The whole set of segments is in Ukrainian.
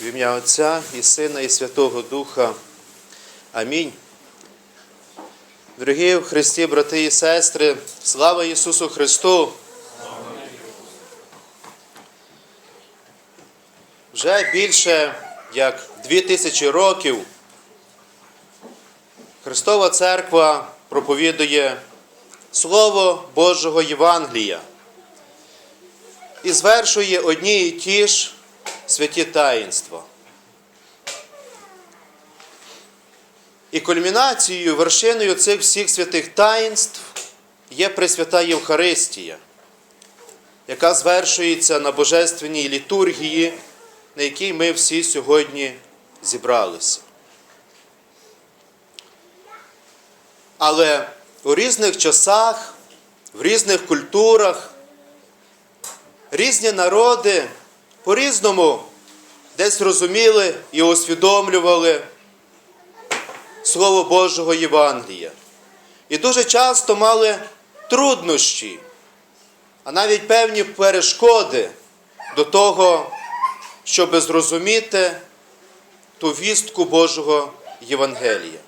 В ім'я Отця і Сина, і Святого Духа. Амінь. Дорогі в Христі, брати і сестри, слава Ісусу Христу! Вже більше як дві тисячі років Христова Церква проповідує Слово Божого Євангелія і звершує одні і ті ж святі таїнства. І кульмінацією, вершиною цих всіх святих таїнств є Пресвята Євхаристія, яка звершується на Божественній літургії, на якій ми всі сьогодні зібралися. Але у різних часах, в різних культурах, різні народи по-різному десь розуміли і усвідомлювали Слово Божого Євангелія. І дуже часто мали труднощі, а навіть певні перешкоди до того, щоб зрозуміти ту вістку Божого Євангелія.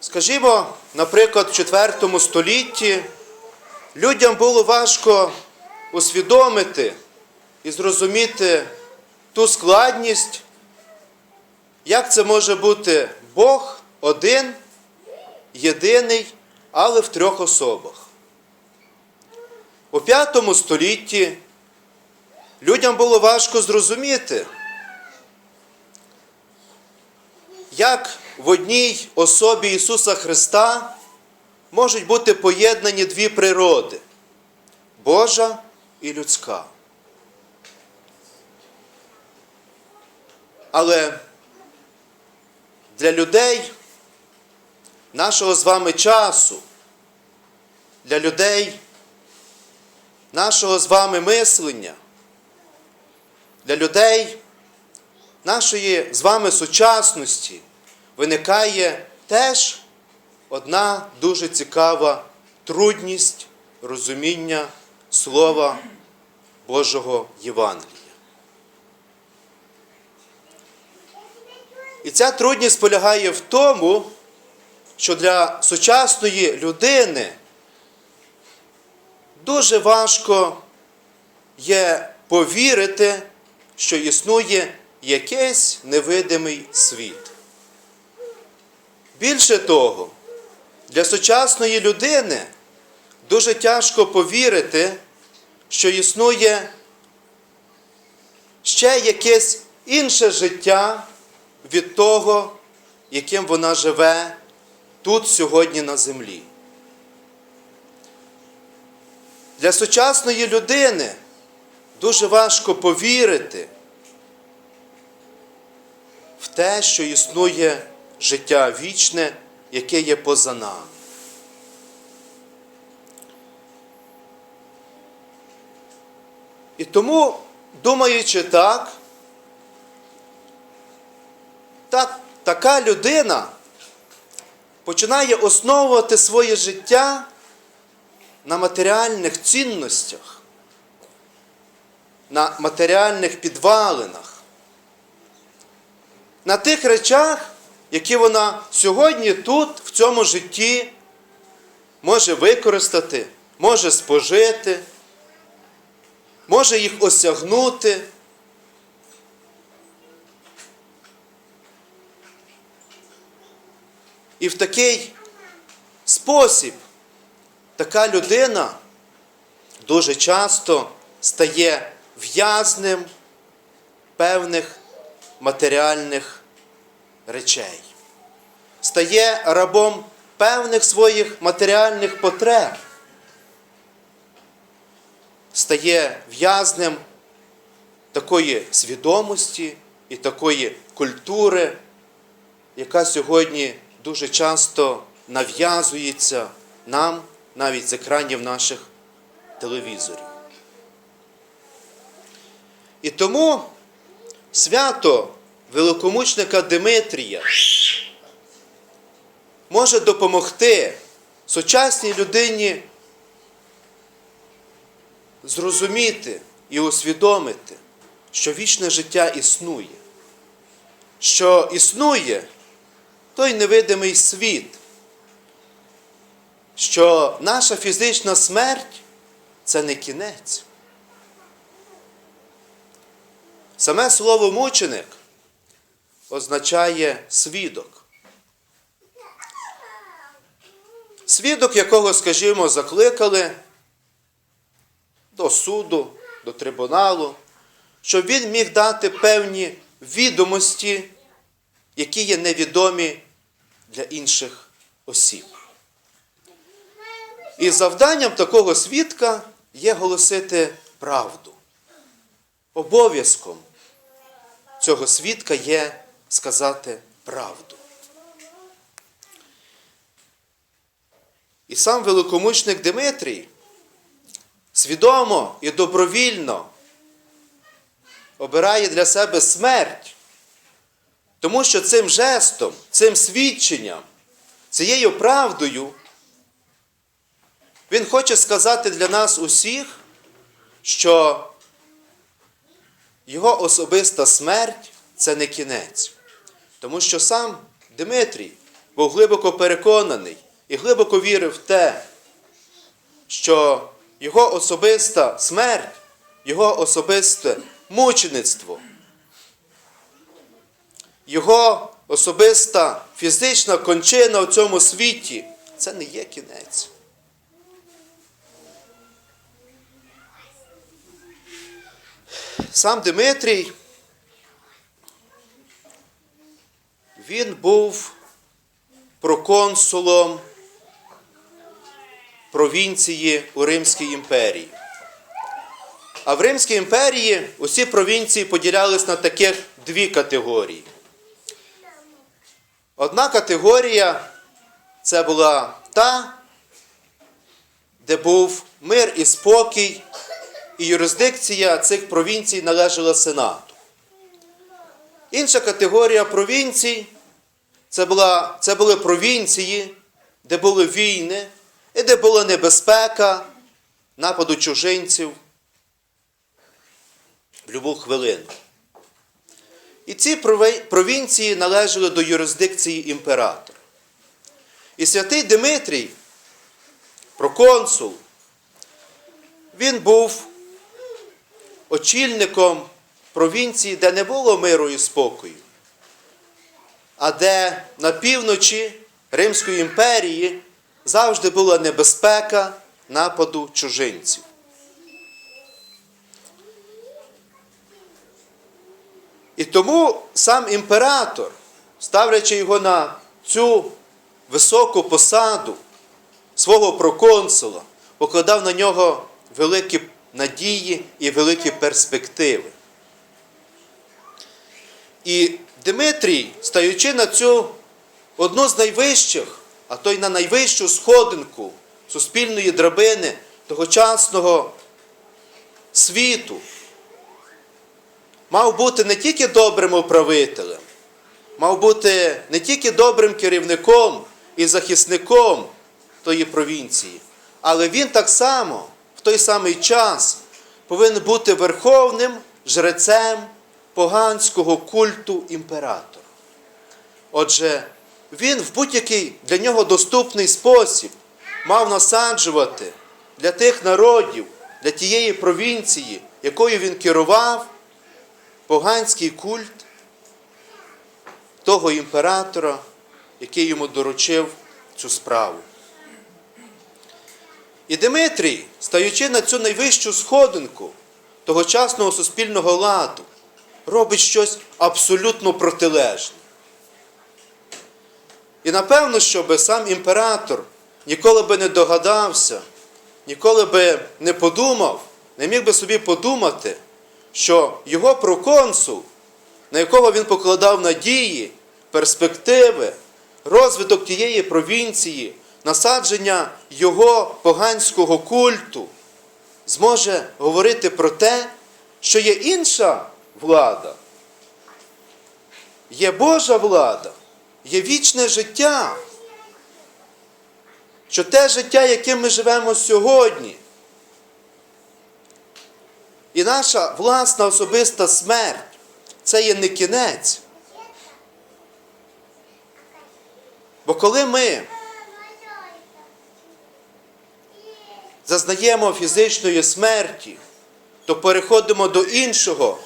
Скажімо, наприклад, в IV столітті людям було важко усвідомити і зрозуміти ту складність, як це може бути Бог один, єдиний, але в трьох особах. У V столітті людям було важко зрозуміти, як в одній особі Ісуса Христа можуть бути поєднані дві природи Божа і людська. Але для людей нашого з вами часу, для людей нашого з вами мислення, для людей нашої з вами сучасності виникає теж одна дуже цікава трудність розуміння Слова Божого Євангелія. І ця трудність полягає в тому, що для сучасної людини дуже важко є повірити, що існує якийсь невидимий світ. Більше того, для сучасної людини дуже тяжко повірити, що існує ще якесь інше життя від того, яким вона живе тут сьогодні на землі. Для сучасної людини дуже важко повірити в те, що існує життя вічне, яке є поза нами. І тому, думаючи так, та, така людина починає основувати своє життя на матеріальних цінностях, на матеріальних підвалинах, на тих речах, які вона сьогодні тут, в цьому житті, може використати, може спожити, може їх осягнути. І в такий спосіб така людина дуже часто стає в'язнем певних матеріальних речей, стає рабом певних своїх матеріальних потреб, стає в'язнем такої свідомості і такої культури, яка сьогодні дуже часто нав'язується нам навіть з екранів наших телевізорів. І тому свято великомучника Димитрія може допомогти сучасній людині зрозуміти і усвідомити, що вічне життя існує, що існує той невидимий світ, що наша фізична смерть це не кінець. Саме слово мученик означає свідок. Свідок, якого, скажімо, закликали до суду, до трибуналу, щоб він міг дати певні відомості, які є невідомі для інших осіб. І завданням такого свідка є голосити правду. Обов'язком цього свідка є сказати правду. І сам великомучник Димитрій свідомо і добровільно обирає для себе смерть, тому що цим жестом, цим свідченням, цією правдою він хоче сказати для нас усіх, що його особиста смерть це не кінець. Тому що сам Дмитрій був глибоко переконаний і глибоко вірив в те, що його особиста смерть, його особисте мучеництво, його особиста фізична кончина в цьому світі це не є кінець. Сам Дмитрій, він був проконсулом провінції у Римській імперії. А в Римській імперії усі провінції поділялись на таких дві категорії. Одна категорія це була та, де був мир і спокій, і юрисдикція цих провінцій належала Сенату. Інша категорія провінцій це, була, це були провінції, де були війни, і де була небезпека нападу чужинців в будь-яку хвилину. І ці провінції належали до юрисдикції імператора. І святий Димитрій, проконсул, він був очільником провінції, де не було миру і спокою, а де на півночі Римської імперії завжди була небезпека нападу чужинців. І тому сам імператор, ставлячи його на цю високу посаду свого проконсула, покладав на нього великі надії і великі перспективи. І Дмитрій, стаючи на цю одну з найвищих, а то й на найвищу сходинку суспільної драбини тогочасного світу, мав бути не тільки добрим управителем, мав бути не тільки добрим керівником і захисником тої провінції, але він так само в той самий час повинен бути верховним жрецем поганського культу імператора. Отже, він в будь-який для нього доступний спосіб мав насаджувати для тих народів, для тієї провінції, якою він керував, поганський культ того імператора, який йому доручив цю справу. І Димитрій, стаючи на цю найвищу сходинку тогочасного суспільного ладу, робить щось абсолютно протилежне. І напевно, щоб сам імператор ніколи би не догадався, ніколи би не подумав, не міг би собі подумати, що його проконсул, на якого він покладав надії, перспективи, розвиток тієї провінції, насадження його поганського культу, зможе говорити про те, що є інша влада, є Божа влада, є вічне життя. Що те життя, яким ми живемо сьогодні, І наша власна особиста смерть це є не кінець. Бо коли ми зазнаємо фізичної смерті, то переходимо до іншого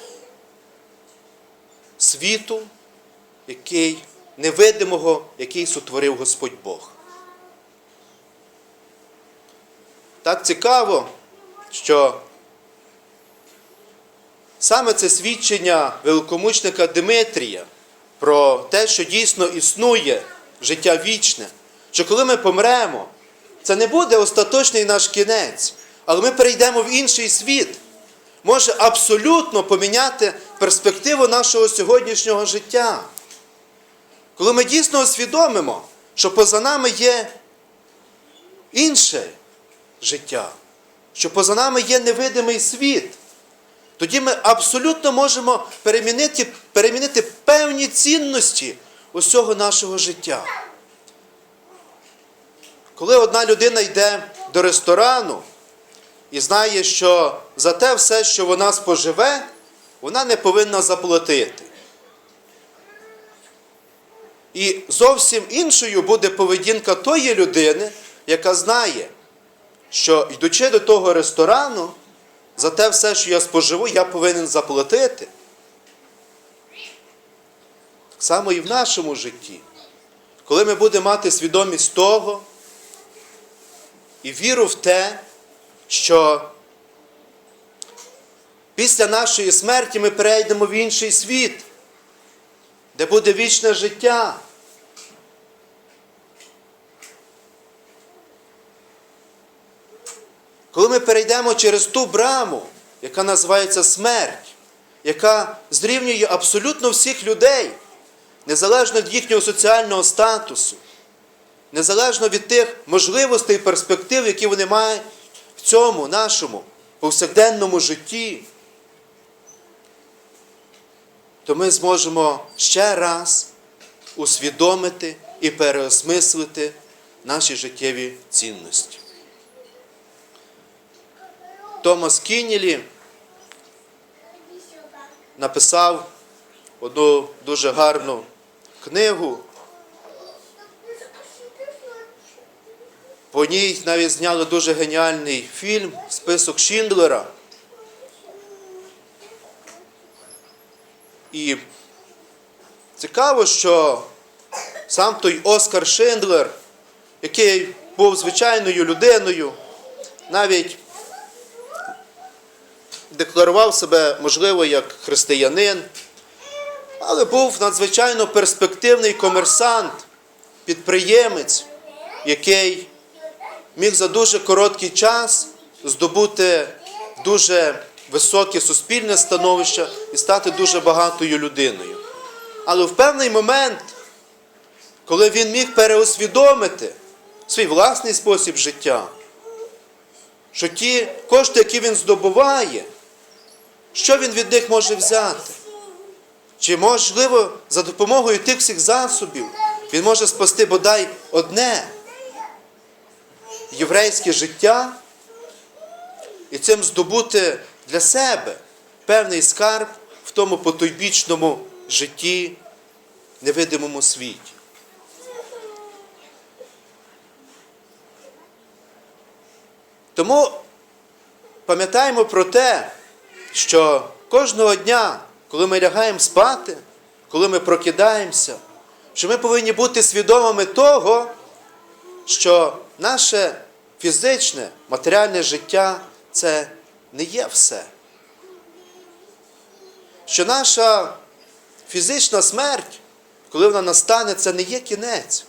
світу, який невидимого, який сотворив Господь Бог. Так цікаво, що саме це свідчення великомучника Димитрія про те, що дійсно існує життя вічне, що коли ми помремо, це не буде остаточний наш кінець, але ми перейдемо в інший світ, може абсолютно поміняти перспективу нашого сьогоднішнього життя. Коли ми дійсно усвідомимо, що поза нами є інше життя, що поза нами є невидимий світ, тоді ми абсолютно можемо перемінити, перемінити певні цінності усього нашого життя. Коли одна людина йде до ресторану і знає, що за те все, що вона споживе, вона не повинна заплатити. І зовсім іншою буде поведінка тої людини, яка знає, що йдучи до того ресторану, за те все, що я споживу, я повинен заплатити. Так само і в нашому житті. Коли ми будемо мати свідомість того і віру в те, що після нашої смерті ми перейдемо в інший світ, де буде вічне життя. Коли ми перейдемо через ту браму, яка називається смерть, яка зрівнює абсолютно всіх людей, незалежно від їхнього соціального статусу, незалежно від тих можливостей і перспектив, які вони мають в цьому нашому повсякденному житті, то ми зможемо ще раз усвідомити і переосмислити наші життєві цінності. Томас Кіннілі написав одну дуже гарну книгу. По ній навіть зняли дуже геніальний фільм Список Шіндлера. І цікаво, що сам той Оскар Шиндлер, який був звичайною людиною, навіть декларував себе, можливо, як християнин, але був надзвичайно перспективний комерсант, підприємець, який міг за дуже короткий час здобути дуже високе суспільне становище і стати дуже багатою людиною. Але в певний момент, коли він міг переосвідомити свій власний спосіб життя, що ті кошти, які він здобуває, що він від них може взяти? Чи можливо за допомогою тих всіх засобів він може спасти бодай одне єврейське життя і цим здобути для себе певний скарб в тому потойбічному житті, невидимому світі. Тому пам'ятаємо про те, що кожного дня, коли ми лягаємо спати, коли ми прокидаємося, що ми повинні бути свідомими того, що наше фізичне, матеріальне життя це не є все. Що наша фізична смерть, коли вона настане, це не є кінець.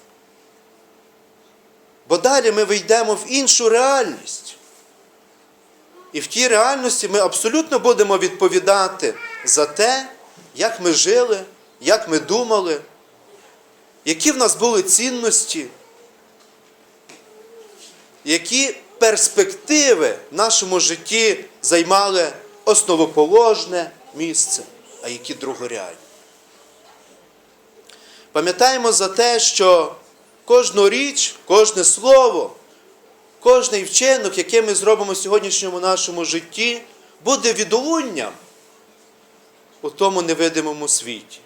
Бо далі ми вийдемо в іншу реальність. І в тій реальності ми абсолютно будемо відповідати за те, як ми жили, як ми думали, які в нас були цінності, які перспективи в нашому житті займали основоположне місце, а які другорядні. Пам'ятаємо за те, що кожну річ, кожне слово, кожний вчинок, який ми зробимо в сьогоднішньому нашому житті, буде відлунням у тому невидимому світі.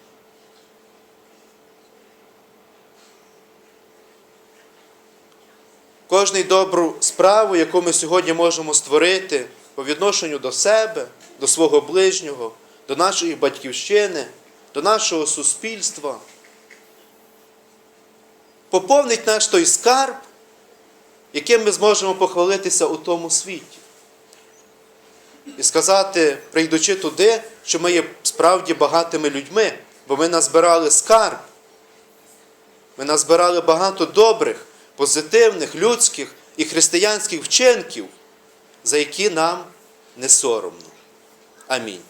Кожний добру справу, яку ми сьогодні можемо створити по відношенню до себе, до свого ближнього, до нашої батьківщини, до нашого суспільства, поповнить наш той скарб, яким ми зможемо похвалитися у тому світі. І сказати, прийдучи туди, що ми є справді багатими людьми, бо ми назбирали скарб. Ми назбирали багато добрих, позитивних, людських і християнських вчинків, за які нам не соромно. Амінь.